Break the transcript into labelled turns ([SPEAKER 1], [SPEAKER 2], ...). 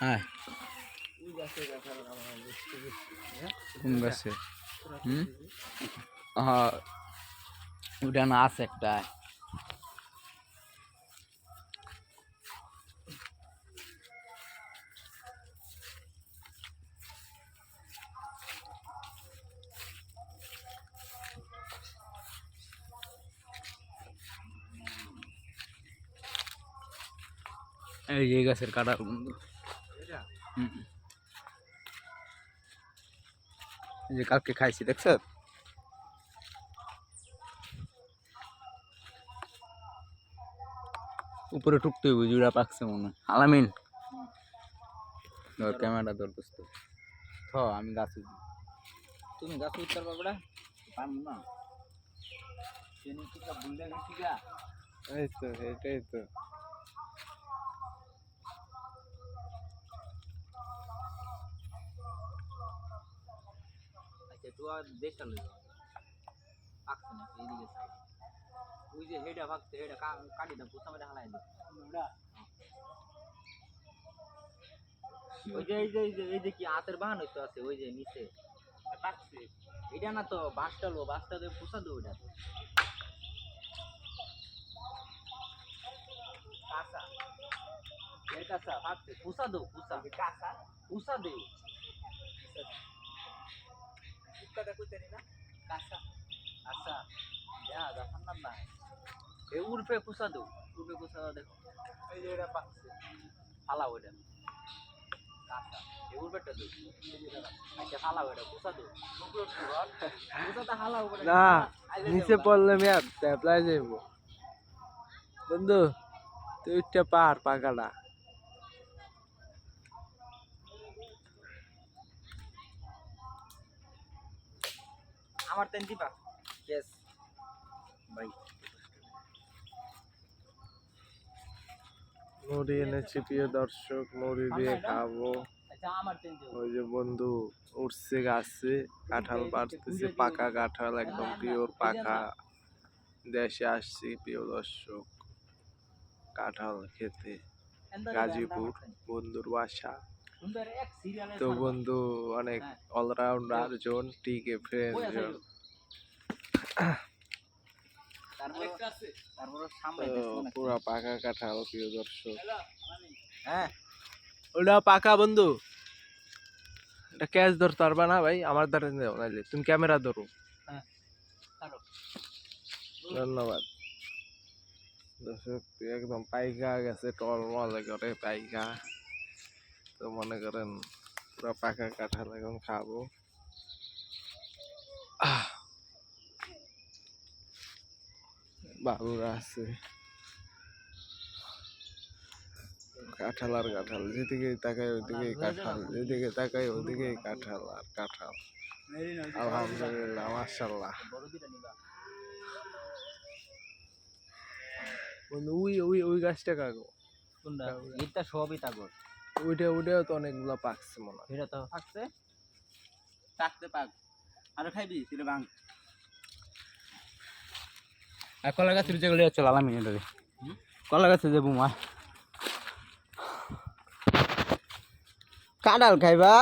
[SPEAKER 1] হ্যাঁ
[SPEAKER 2] ওই গাছে কাঁঠাল আমার বুঝতে পারছি হ্যাঁ
[SPEAKER 1] কোন গাছে
[SPEAKER 2] তোরা
[SPEAKER 1] হুম?
[SPEAKER 2] খেয়েছিস?
[SPEAKER 1] হ্যাঁ ওটা না আছে একটা এই যে গাছের কাটার বন্ধু
[SPEAKER 2] এটা?
[SPEAKER 1] হুম। এই যে কালকে খাইছি, দেখছ? উপরে টুকতে হইব, জুড়া পাকছে মনে হয়। আলামিন। ধর ক্যামেরা ধর দোস্ত। থ, আমি গাছ উঠি
[SPEAKER 2] তুমি গাছ উত্তর পারবে না? পারব না। ভুলে গেছি
[SPEAKER 3] এই তো, এটাই তো।
[SPEAKER 2] আচ্ছা তুই আর দেখতে লই পাকছে না এইদিকে সাইড ওই যে হেডা পাকছে হেডা কাটি দাও পুষা মেরে হালাই দাও। ওই যে এই যে এই যে এই যে কি হাতের বাহান হইতো আছে ওই যে নিচে। পাকছে এটা না তো বাঁশটা লো বাঁশটা দিয়ে পুষা দেবো ওটা কাঁচা। এর কাঁচা পাকছে পুষা দেবো পুষা। কাঁচা? পুষা দেবো। কুত্তাটা কইতে না। কাঁচা। কাঁচা যা দেখান না না এ উর্ফে পুষা দেবো উর্ফে দাও দেখো। এই যে এটা পাকছে। ফালা ওইটা। কাঁচা। এ উর্ফেটা দেবো আচ্ছা ফালা ওইটা পুষা দেবো পুষাটা হালা ওইটা
[SPEAKER 3] না নিচে পড়লে মেয়াদ ট্যাপলাই যাইব। বন্ধু তুই উঠতে পার পাকাটা।
[SPEAKER 2] আমার তেন দিবা ইয়েস ভাই
[SPEAKER 3] মুড়ি এনেছি প্রিয় দর্শক মুড়ি দিয়ে খাব। ওই যে বন্ধু উঠছে গাছে কাঁঠাল পাড়তেছে পাকা কাঁঠাল একদম পিওর পাকা। দেশে আসছি প্রিয় দর্শক কাঁঠাল খেতে। গাজীপুর বন্ধুর বাসা। তো বন্ধু অনেক অলরাউন্ডার জোন টিকে ফ্রেন্ড জোন।
[SPEAKER 2] তারপর তারপর সামনে
[SPEAKER 3] তো পুরা পাকা কাঁঠাল প্রিয় দর্শক।
[SPEAKER 2] হ্যাঁ।
[SPEAKER 3] ওটা পাকা বন্ধু। এটা ক্যাচ ধরতে পারবা না ভাই আমার দ্বারা নেও নাইলে। তুমি ক্যামেরা ধরো।
[SPEAKER 2] ছাড়ো।
[SPEAKER 3] ধন্যবাদ। দর্শক একদম পাইকা গেছে টল মজা করে পাইকা। তো মনে করেন পুরো পাকা কাঁঠাল এখন খাব। বাবুরা আছে। কাঁঠাল আর কাঁঠাল যেদিকে তাকাই ওইদিকে কাঁঠাল যেদিকে তাকাই ওইদিকে কাঁঠাল আর কাঁঠাল। আলহামদুলিল্লাহ মাশাল্লাহ ওই ওই ওই গাছটা কাগো
[SPEAKER 2] এটা সবই তাগর।
[SPEAKER 3] ওইটা ওইটাও তো অনেকগুলো পাকছে মনে হয়।
[SPEAKER 2] এটা তো পাকছে। পাকতে পাক। আর খাইবি? তুই বাং
[SPEAKER 1] আর কলা গাছের যেগুলো আলামিন এটা কলা গাছে যে বুমা। কাঁডাল খাইবা?